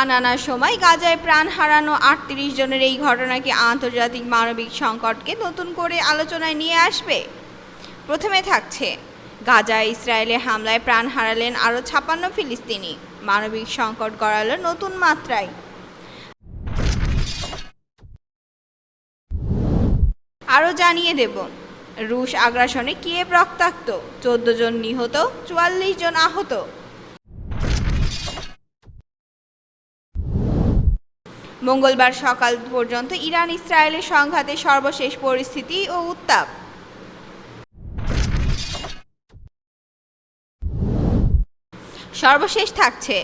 ত্রাণ আনার সময় গাজায় প্রাণ হারানো আটত্রিশ জনের এই ঘটনাকে আন্তর্জাতিক মানবিক সংকটকে নতুন করে আলোচনায় নিয়ে আসবে। প্রথমে থাকছে, গাজায় ইসরায়েলের হামলায় প্রাণ হারালেন আরও ছাপান্ন ফিলিস্তিনি। মানবিক সংকট গড়ালো নতুন মাত্রায়। আরও জানিয়ে দেব, রুশ আগ্রাসনে কিয়েভ রক্তাক্ত। চোদ্দ জন নিহত, চুয়াল্লিশ জন আহত। মঙ্গলবার সকাল পর্যন্ত ইরান ইসরায়েলের সংঘাতে সর্বশেষ পরিস্থিতি ও উত্তাপ। সর্বশেষ থাকছে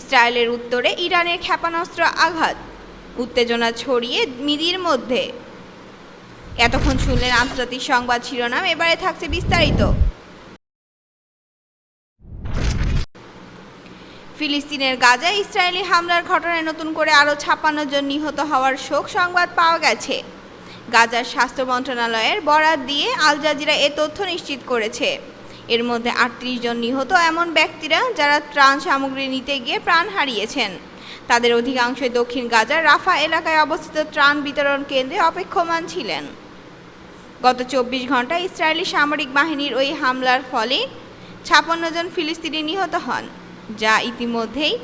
ইসরায়েলের উত্তরে ইরানের ক্ষেপণাস্ত্র আঘাত, উত্তেজনা ছড়িয়ে মিদির মধ্যে। এতক্ষণ শুনলেন আন্তর্জাতিক সংবাদ শিরোনাম, এবারে থাকছে বিস্তারিত। ফিলিস্তিনের গাজায় ইসরায়েলি হামলার ঘটনায় নতুন করে আরও ছাপ্পান্ন জন নিহত হওয়ার শোক সংবাদ পাওয়া গেছে। গাজার স্বাস্থ্য মন্ত্রণালয়ের বরাত দিয়ে আল জাজিরা এ তথ্য নিশ্চিত করেছে। এর মধ্যে আটত্রিশ জন নিহত এমন ব্যক্তিরা যারা ত্রাণ সামগ্রী নিতে গিয়ে প্রাণ হারিয়েছেন। তাদের অধিকাংশই দক্ষিণ গাজার রাফা এলাকায় অবস্থিত ত্রাণ বিতরণ কেন্দ্রে অপেক্ষমান ছিলেন। গত চব্বিশ ঘন্টায় ইসরায়েলি সামরিক বাহিনীর ওই হামলার ফলে ছাপান্ন জন ফিলিস্তিনি নিহত হন। যা ইতিমধ্যেই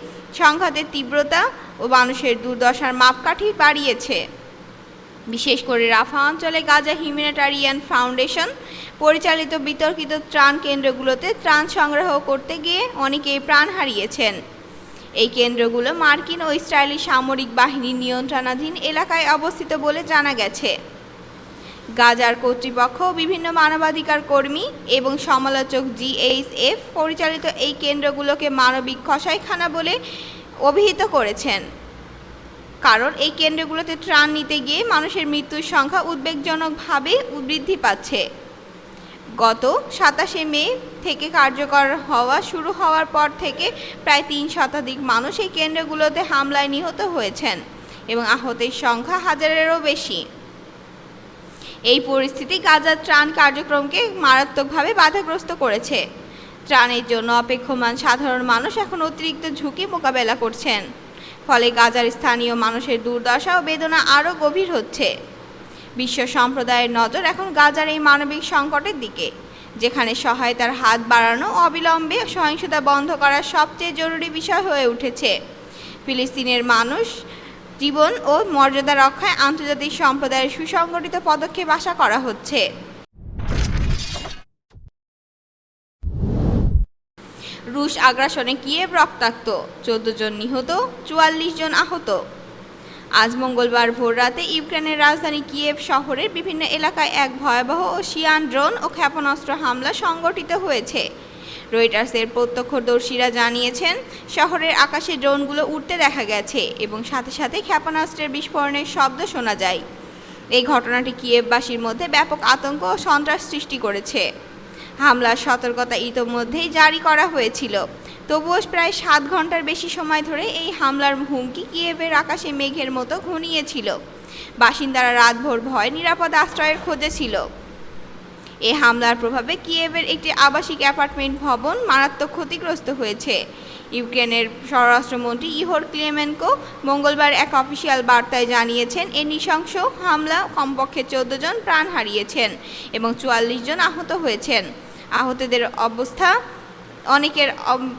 সংঘাতের তীব্রতা ও মানুষের দুর্দশার মাপকাঠি বাড়িয়েছে। বিশেষ করে রাফা অঞ্চলে গাজা হিউম্যানিটারিয়ান ফাউন্ডেশন পরিচালিত বিতর্কিত ত্রাণ কেন্দ্রগুলোতে ত্রাণ সংগ্রহ করতে গিয়ে অনেকেই প্রাণ হারিয়েছেন। এই কেন্দ্রগুলো মার্কিন ও ইসরায়েলি সামরিক বাহিনীর নিয়ন্ত্রণাধীন এলাকায় অবস্থিত বলে জানা গেছে। গাজার কর্তৃপক্ষ বিভিন্ন মানবাধিকার কর্মী এবং সমালোচক জিএইচএফ পরিচালিত এই কেন্দ্রগুলোকে মানবিক কসাইখানা বলে অভিহিত করেছেন। কারণ এই কেন্দ্রগুলোতে ত্রাণ নিতে গিয়ে মানুষের মৃত্যুর সংখ্যা উদ্বেগজনকভাবে বৃদ্ধি পাচ্ছে। গত সাতাশে মে থেকে কার্যকর হওয়া শুরু হওয়ার পর থেকে প্রায় তিন শতাধিক মানুষ এই কেন্দ্রগুলোতে হামলায় নিহত হয়েছেন এবং আহতের সংখ্যা হাজারেরও বেশি। এই পরিস্থিতি গাজার ত্রাণ কার্যক্রমকে মারাত্মকভাবে বাধাগ্রস্ত করেছে। ত্রাণের জন্য অপেক্ষমান সাধারণ মানুষ এখন অতিরিক্ত ঝুঁকি মোকাবেলা করছেন। ফলে গাজার স্থানীয় মানুষের দুর্দশা ও বেদনা আরও গভীর হচ্ছে। বিশ্ব সম্প্রদায়ের নজর এখন গাজার এই মানবিক সংকটের দিকে, যেখানে সহায়তার হাত বাড়ানো অবিলম্বে সহিংসতা বন্ধ করার সবচেয়ে জরুরি বিষয় হয়ে উঠেছে। ফিলিস্তিনের মানুষ জীবন ও মর্যাদা রক্ষায় আন্তর্জাতিক সম্প্রদায়ের সুসংগঠিত পদক্ষেপ আশা করা হচ্ছে। রুশ আগ্রাসনে কিয়েভ রক্তাক্ত, চোদ্দ জন নিহত, চুয়াল্লিশ জন আহত। আজ মঙ্গলবার ভোররাতে ইউক্রেনের রাজধানী কিয়েভ শহরের বিভিন্ন এলাকায় এক ভয়াবহ ও শিয়ান ড্রোন ও ক্ষেপণাস্ত্র হামলা সংগঠিত হয়েছে। রয়টার্সের প্রত্যক্ষদর্শীরা জানিয়েছেন, শহরের আকাশে ড্রোনগুলো উঠতে দেখা গেছে এবং সাথে সাথে ক্ষেপণাস্ত্রের বিস্ফোরণের শব্দ শোনা যায়। এই ঘটনাটি কিয়েভবাসীর মধ্যে ব্যাপক আতঙ্ক ও সন্ত্রাস সৃষ্টি করেছে। হামলার সতর্কতা ইতোমধ্যেই জারি করা হয়েছিল। তবুও প্রায় সাত ঘণ্টার বেশি সময় ধরে এই হামলার হুমকি কিয়েভের আকাশে মেঘের মতো ঘনিয়েছিল। বাসিন্দারা রাতভর ভয় নিরাপদ আশ্রয়ের খোঁজে ছিল। এ হামলার প্রভাবে কিয়েভের একটি আবাসিক অ্যাপার্টমেন্ট ভবন মারাত্মক ক্ষতিগ্রস্ত হয়েছে। ইউক্রেনের স্বরাষ্ট্রমন্ত্রী ইহোর ক্লিমেনকো মঙ্গলবার এক অফিসিয়াল বার্তায় জানিয়েছেন, এ নৃশংস হামলা কমপক্ষে চোদ্দ জন প্রাণ হারিয়েছেন এবং চুয়াল্লিশ জন আহত হয়েছেন। আহতদের অবস্থা অনেকের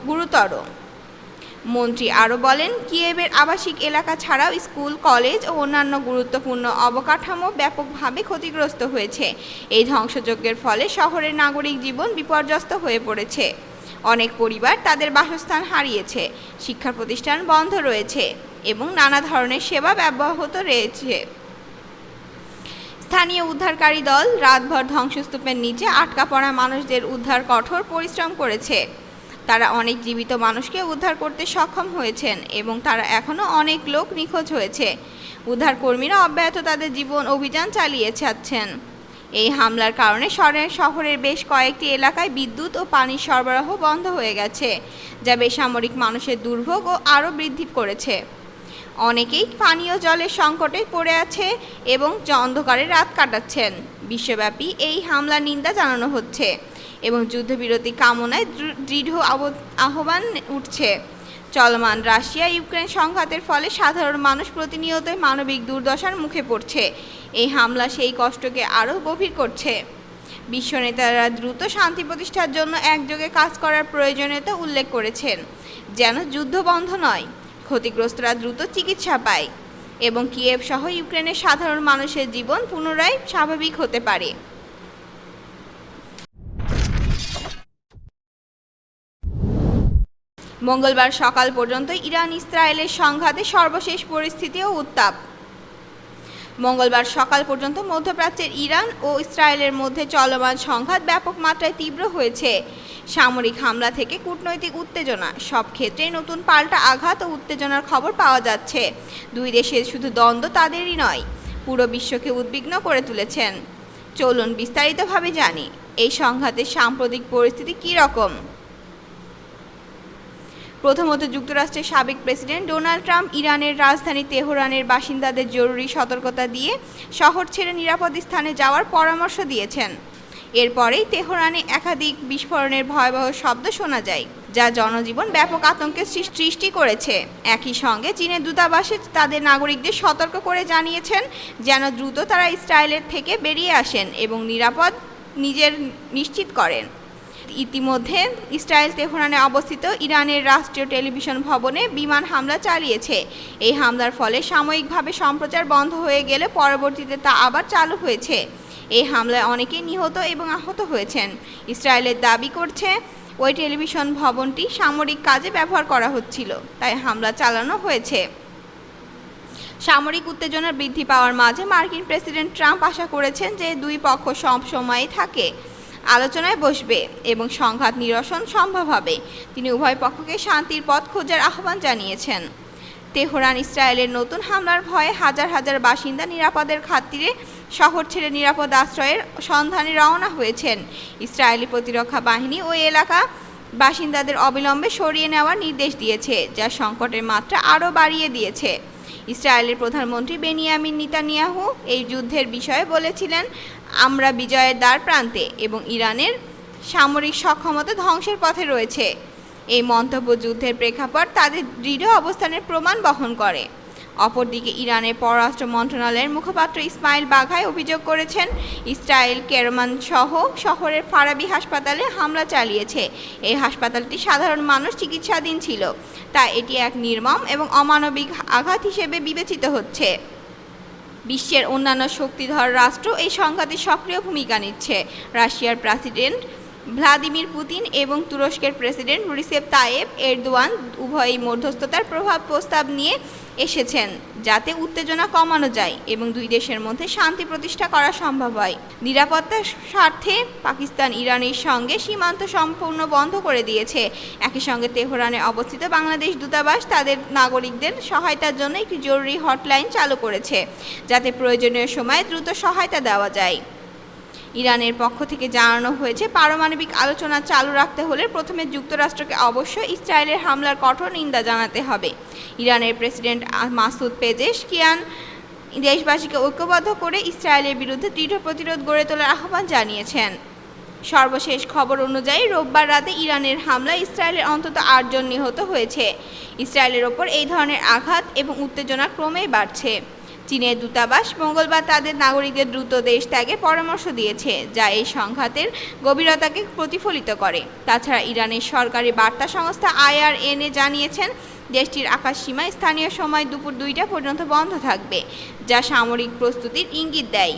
গুরুতর। মন্ত্রী আরও বলেন, কিয়েভের আবাসিক এলাকা ছাড়াও স্কুল, কলেজ ও অন্যান্য গুরুত্বপূর্ণ অবকাঠামো ব্যাপকভাবে ক্ষতিগ্রস্ত হয়েছে। এই ধ্বংসযজ্ঞের ফলে শহরের নাগরিক জীবন বিপর্যস্ত হয়ে পড়েছে। অনেক পরিবার তাদের বাসস্থান হারিয়েছে, শিক্ষা প্রতিষ্ঠান বন্ধ রয়েছে এবং নানা ধরনের সেবা ব্যাহত রয়েছে। স্থানীয় উদ্ধারকারী দল রাতভর ধ্বংসস্তূপের নিচে আটকা পড়া মানুষদের উদ্ধার কঠোর পরিশ্রম করেছে। তারা অনেক জীবিত মানুষকে উদ্ধার করতে সক্ষম হয়েছেন এবং তারা এখনও অনেক লোক নিখোঁজ হয়েছে। উদ্ধারকর্মীরা অব্যাহত তাদের জীবন অভিযান চালিয়ে যাচ্ছেন। এই হামলার কারণে শহরের শহরের বেশ কয়েকটি এলাকায় বিদ্যুৎ ও পানির সরবরাহ বন্ধ হয়ে গেছে, যা বেসামরিক মানুষের দুর্ভোগ ও আরও বৃদ্ধি করেছে। অনেকেই পানীয় জলের সংকটে পড়ে আছে এবং অন্ধকারে রাত কাটাচ্ছেন। বিশ্বব্যাপী এই হামলার নিন্দা জানানো হচ্ছে। এবং যুদ্ধবিরতি কামনায় দৃঢ় আহ্বান উঠছে। চলমান রাশিয়া ইউক্রেন সংঘাতের ফলে সাধারণ মানুষ প্রতিনিয়তই মানবিক দুর্দশার মুখে পড়ছে। এই হামলা সেই কষ্টকে আরও গভীর করছে। বিশ্ব নেতারা দ্রুত শান্তি প্রতিষ্ঠার জন্য একযোগে কাজ করার প্রয়োজনীয়তা উল্লেখ করেছেন। যেন যুদ্ধ বন্ধ নয়, ক্ষতিগ্রস্তরা দ্রুত চিকিৎসা পায় এবং কিয়েভ সহ ইউক্রেনের সাধারণ মানুষের জীবন পুনরায় স্বাভাবিক হতে পারে। মঙ্গলবার সকাল পর্যন্ত ইরান ইসরায়েলের সংঘাতে সর্বশেষ পরিস্থিতি ও উত্তাপ। মঙ্গলবার সকাল পর্যন্ত মধ্যপ্রাচ্যের ইরান ও ইসরায়েলের মধ্যে চলমান সংঘাত ব্যাপক মাত্রায় তীব্র হয়েছে। সামরিক হামলা থেকে কূটনৈতিক উত্তেজনা, সব ক্ষেত্রেই নতুন পাল্টা আঘাত ও উত্তেজনার খবর পাওয়া যাচ্ছে। দুই দেশের শুধু দ্বন্দ্ব তাদেরই নয়, পুরো বিশ্বকে উদ্বিগ্ন করে তুলেছেন। চলুন বিস্তারিতভাবে জানি, এই সংঘাতের সাম্প্রতিক পরিস্থিতি কী রকম? প্রথমত যুক্তরাষ্ট্রের সাবেক প্রেসিডেন্ট ডোনাল্ড ট্রাম্প ইরানের রাজধানী তেহরানের বাসিন্দাদের জরুরি সতর্কতা দিয়ে শহর ছেড়ে নিরাপদ স্থানে যাওয়ার পরামর্শ দিয়েছেন। এরপরেই তেহরানে একাধিক বিস্ফোরণের ভয়াবহ শব্দ শোনা যায়, যা জনজীবন ব্যাপক আতঙ্কের সৃষ- সৃষ্টি করেছে। একই সঙ্গে চীনের দূতাবাসে তাদের নাগরিকদের সতর্ক করে জানিয়েছেন যেন দ্রুত তারা ইসরায়েলের থেকে বেরিয়ে আসেন এবং নিরাপদ নিজের নিশ্চিত করেন। ইতিমধ্যে ইসরায়েল তেহরানে অবস্থিত ইরানের রাষ্ট্রীয় টেলিভিশন ভবনে বিমান হামলা চালিয়েছে। এই হামলার ফলে সাময়িকভাবে সম্প্রচার বন্ধ হয়ে গেলে পরবর্তীতে তা আবার চালু হয়েছে। এই হামলায় অনেকেই নিহত এবং আহত হয়েছেন। ইসরায়েলের দাবি করছে, ওই টেলিভিশন ভবনটি সামরিক কাজে ব্যবহার করা হচ্ছিল, তাই হামলা চালানো হয়েছে। সামরিক উত্তেজনা বৃদ্ধি পাওয়ার মাঝে মার্কিন প্রেসিডেন্ট ট্রাম্প আশা করেছেন যে দুই পক্ষ সব সময়ই থাকে। আলোচনায় বসবে এবং সংঘাত নিরসন সম্ভব হবে। তিনি উভয় পক্ষকে শান্তির পথ খোঁজার আহ্বান জানিয়েছেন। তেহরান ইসরায়েলের নতুন হামলার ভয়ে হাজার হাজার বাসিন্দা নিরাপদের খাতিরে শহর ছেড়ে নিরাপদ আশ্রয়ের সন্ধানে রওনা হয়েছেন। ইসরায়েলি প্রতিরক্ষা বাহিনী ওই এলাকা বাসিন্দাদের অবিলম্বে সরিয়ে নেওয়ার নির্দেশ দিয়েছে, যা সংকটের মাত্রা আরও বাড়িয়ে দিয়েছে। ইসরায়েলের প্রধানমন্ত্রী বেনিয়ামিন নিতানিয়াহু এই যুদ্ধের বিষয়ে বলেছিলেন আমরা বিজয়ের দ্বার প্রান্তে এবং ইরানের সামরিক সক্ষমতা ধ্বংসের পথে রয়েছে। এই মন্তব্য যুদ্ধের প্রেক্ষাপট তাদের দৃঢ় অবস্থানের প্রমাণ বহন করে। অপরদিকে ইরানের পররাষ্ট্র মন্ত্রণালয়ের মুখপাত্র ইসমাইল বাঘাই অভিযোগ করেছেন, ইসরায়েল কেরমান সহ শহরের ফারাবি হাসপাতালে হামলা চালিয়েছে। এই হাসপাতালটি সাধারণ মানুষ চিকিৎসাধীন ছিল। তাই এটি এক নির্মম এবং অমানবিক আঘাত হিসেবে বিবেচিত হচ্ছে। বিশ্বের অন্যান্য শক্তিধর রাষ্ট্র এই সংঘাতে সক্রিয় ভূমিকা নিচ্ছে। রাশিয়ার প্রেসিডেন্ট ভ্লাদিমির পুতিন এবং তুরস্কের প্রেসিডেন্ট রিসেপ তায়েব এরদোয়ান উভয়ই মধ্যস্থতার প্রভাব প্রস্তাব নিয়ে এসেছেন, যাতে উত্তেজনা কমানো যায় এবং দুই দেশের মধ্যে শান্তি প্রতিষ্ঠা করা সম্ভব হয়। নিরাপত্তার স্বার্থে পাকিস্তান ইরানের সঙ্গে সীমান্ত সম্পূর্ণ বন্ধ করে দিয়েছে। একই সঙ্গে তেহরানে অবস্থিত বাংলাদেশ দূতাবাস তাদের নাগরিকদের সহায়তার জন্য একটি জরুরি হটলাইন চালু করেছে, যাতে প্রয়োজনীয় সময়ে দ্রুত সহায়তা দেওয়া যায়। ইরানের পক্ষ থেকে জানানো হয়েছে, পারমাণবিক আলোচনা চালু রাখতে হলে প্রথমে যুক্তরাষ্ট্রকে অবশ্যই ইসরায়েলের হামলার কঠোর নিন্দা জানাতে হবে। ইরানের প্রেসিডেন্ট মাসুদ পেজেশ কিয়ান দেশবাসীকে ঐক্যবদ্ধ করে ইসরায়েলের বিরুদ্ধে দৃঢ় প্রতিরোধ গড়ে তোলার আহ্বান জানিয়েছেন। সর্বশেষ খবর অনুযায়ী, রোববার রাতে ইরানের হামলায় ইসরায়েলের অন্তত আটজন নিহত হয়েছে। ইসরায়েলের ওপর এই ধরনের আঘাত এবং উত্তেজনা ক্রমেই বাড়ছে। চীনের দূতাবাস মঙ্গলবার তাদের নাগরিকদের দ্রুত দেশ ত্যাগে পরামর্শ দিয়েছে, যা এই সংঘাতের গভীরতাকে প্রতিফলিত করে। তাছাড়া ইরানের সরকারি বার্তা সংস্থা আইআরএনএ জানিয়েছেন, দেশটির আকাশসীমা স্থানীয় সময় দুপুর দুইটা পর্যন্ত বন্ধ থাকবে, যা সামরিক প্রস্তুতির ইঙ্গিত দেয়।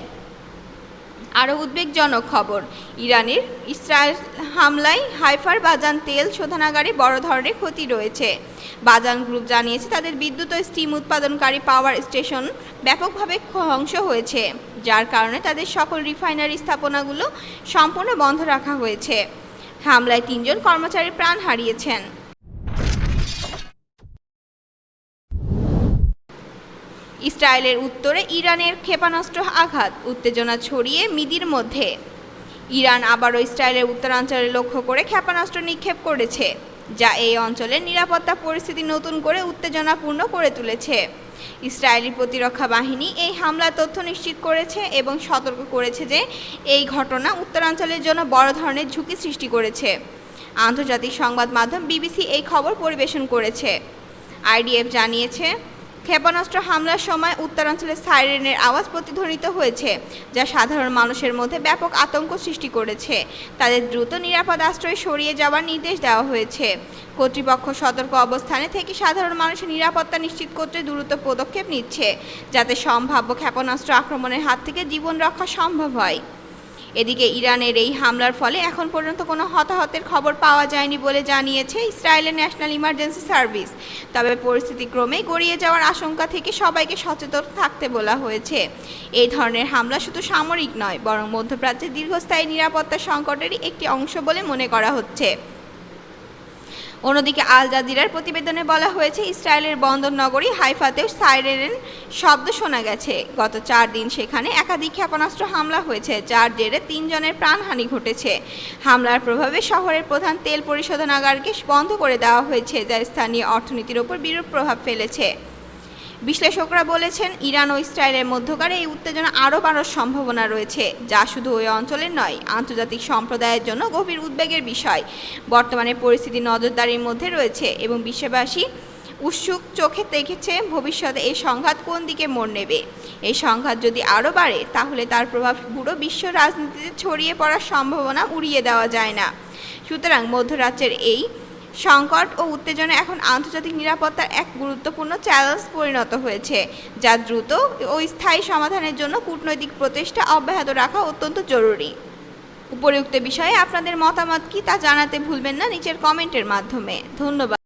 আরও উদ্বেগজনক খবর। ইরানের ইসরায়েল হামলায় হাইফার বাজান তেল শোধনাগারে বড় ধরনের ক্ষতি রয়েছে। বাজান গ্রুপ জানিয়েছে, তাদের বিদ্যুৎ ও স্টিম উৎপাদনকারী পাওয়ার স্টেশন ব্যাপকভাবে ধ্বংস হয়েছে, যার কারণে তাদের সকল রিফাইনারি স্থাপনাগুলো সম্পূর্ণ বন্ধ রাখা হয়েছে। হামলায় তিনজন কর্মচারী প্রাণ হারিয়েছেন। ইসরায়েলের উত্তরে ইরানের ক্ষেপণাস্ত্র আঘাত, উত্তেজনা ছড়িয়ে মিদির মধ্যে। ইরান আবারও ইসরায়েলের উত্তরাঞ্চলে লক্ষ্য করে ক্ষেপণাস্ত্র নিক্ষেপ করেছে, যা এই অঞ্চলের নিরাপত্তা পরিস্থিতি নতুন করে উত্তেজনাপূর্ণ করে তুলেছে। ইসরায়েলি প্রতিরক্ষা বাহিনী এই হামলার তথ্য নিশ্চিত করেছে এবং সতর্ক করেছে যে এই ঘটনা উত্তরাঞ্চলের জন্য বড় ধরনের ঝুঁকি সৃষ্টি করেছে। আন্তর্জাতিক সংবাদ মাধ্যম বিবিসি এই খবর পরিবেশন করেছে। আইডিএফ জানিয়েছে ক্ষেপণাস্ত্র হামলার সময় উত্তরাঞ্চলে সাইরেনের আওয়াজ প্রতিধ্বনিত হয়েছে, যা সাধারণ মানুষের মধ্যে ব্যাপক আতঙ্ক সৃষ্টি করেছে। তাদের দ্রুত নিরাপদ আশ্রয়ে সরিয়ে যাওয়ার নির্দেশ দেওয়া হয়েছে। কর্তৃপক্ষ সতর্ক অবস্থানে থেকে সাধারণ মানুষের নিরাপত্তা নিশ্চিত করতে দ্রুত পদক্ষেপ নিচ্ছে, যাতে সম্ভাব্য ক্ষেপণাস্ত্র আক্রমণের হাত থেকে জীবন রক্ষা সম্ভব হয়। এদিকে ইরানের এই হামলার ফলে এখন পর্যন্ত কোনো হতাহতের খবর পাওয়া যায়নি বলে জানিয়েছে ইসরায়েলের ন্যাশনাল ইমার্জেন্সি সার্ভিস। তবে পরিস্থিতি ক্রমে গড়িয়ে যাওয়ার আশঙ্কা থেকে সবাইকে সচেতন থাকতে বলা হয়েছে। এই ধরনের হামলা শুধু সামরিক নয়, বরং মধ্যপ্রাচ্যের দীর্ঘস্থায়ী নিরাপত্তা সংকটেরই একটি অংশ বলে মনে করা হচ্ছে। অন্যদিকে আল জাজিরার প্রতিবেদনে বলা হয়েছে, ইসরায়েলের বন্দর নগরী হাইফাতেও সাইরেন শব্দ শোনা গেছে। গত চার দিন সেখানে একাধিক ক্ষেপণাস্ত্র হামলা হয়েছে, যার জেরে তিনজনের প্রাণহানি ঘটেছে। হামলার প্রভাবে শহরের প্রধান তেল পরিশোধনাগারকে বন্ধ করে দেওয়া হয়েছে, যা স্থানীয় অর্থনীতির ওপর বিরূপ প্রভাব ফেলেছে। বিশ্লেষকরা বলেছেন, ইরান ও ইসরায়েলের মধ্যকার এই উত্তেজনা আরও বাড়ার সম্ভাবনা রয়েছে, যা শুধু ওই অঞ্চলের নয়, আন্তর্জাতিক সম্প্রদায়ের জন্য গভীর উদ্বেগের বিষয়। বর্তমানে পরিস্থিতি নজরদারির মধ্যে রয়েছে এবং বিশ্ববাসী উৎসুক চোখে দেখেছে ভবিষ্যতে এই সংঘাত কোন দিকে মোড় নেবে। এই সংঘাত যদি আরও বাড়ে, তাহলে তার প্রভাব পুরো বিশ্ব রাজনীতিতে ছড়িয়ে পড়ার সম্ভাবনা উড়িয়ে দেওয়া যায় না। সুতরাং মধ্যরাজ্যের এই সংকট ও উত্তেজনা এখন আন্তর্জাতিক নিরাপত্তার এক গুরুত্বপূর্ণ চ্যালেঞ্জ পরিণত হয়েছে, যা দ্রুত ও স্থায়ী সমাধানের জন্য কূটনৈতিক প্রচেষ্টা অব্যাহত রাখা অত্যন্ত জরুরি। উপরিউক্ত বিষয়ে আপনাদের মতামত কী তা জানাতে ভুলবেন না নিচের কমেন্টের মাধ্যমে। ধন্যবাদ।